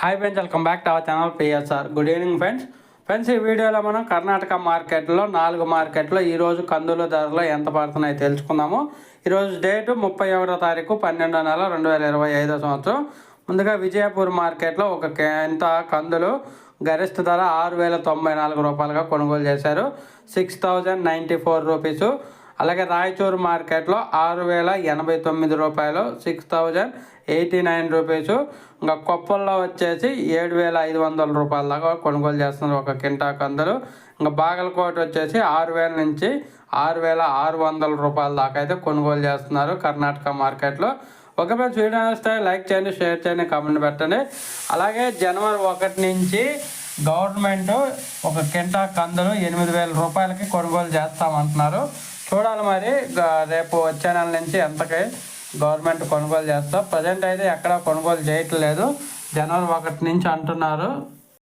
Hi friends welcome back to our channel PSR good evening friends friends ఈ వీడియోలో మనం కర్ణాటక మార్కెట్లో నాలుగు మార్కెట్లో ఈరోజు కందుల ధరలు ఎంత పడుతున్నాయి తెలుసుకుందాము. ఈరోజు డేటు ముప్పై ఒకటో తారీఖు పన్నెండో నెల రెండు వేల ఇరవై ఐదో సంవత్సరం. ముందుగా విజయపూర్ మార్కెట్లో ఒక ఎంత కందులు? గరిష్ట ధర ఆరు వేల తొంభై నాలుగు రూపాయలుగా కొనుగోలు చేశారు. Six thousand ninety four rupees అలాగే రాయచూరు మార్కెట్లో ఆరు వేల ఎనభై తొమ్మిది రూపాయలు six thousand eighty nine rupees ఇంకా కొప్పల్లో వచ్చేసి ఏడు వేల ఐదు వందల రూపాయల దాకా కొనుగోలు చేస్తున్నారు ఒక కింటా కందులు ఇంకా బాగలకోట వచ్చేసి ఆరు వేల నుంచి ఆరు వేల ఆరు వందల రూపాయల దాకా అయితే కొనుగోలు చేస్తున్నారు కర్ణాటక మార్కెట్లో. ఒక ఫ్రెండ్స్ వీడియో లైక్ చేయండి షేర్ చేయండి కామెంట్ పెట్టండి. అలాగే జనవరి ఒకటి నుంచి గవర్నమెంట్ ఒక కింటా కందులు ఎనిమిది వేల రూపాయలకి కొనుగోలు చేస్తామంటున్నారు. చూడాలి మరి. గ- రేపు వచ్చే నెల నుంచి ఎంతకి గవర్నమెంట్ కొనుగోలు చేస్తా. ప్రజెంట్ అయితే ఎక్కడ కొనుగోలు చేయట్లేదు. జనవరి ఒకటి నుంచి అంటున్నారు.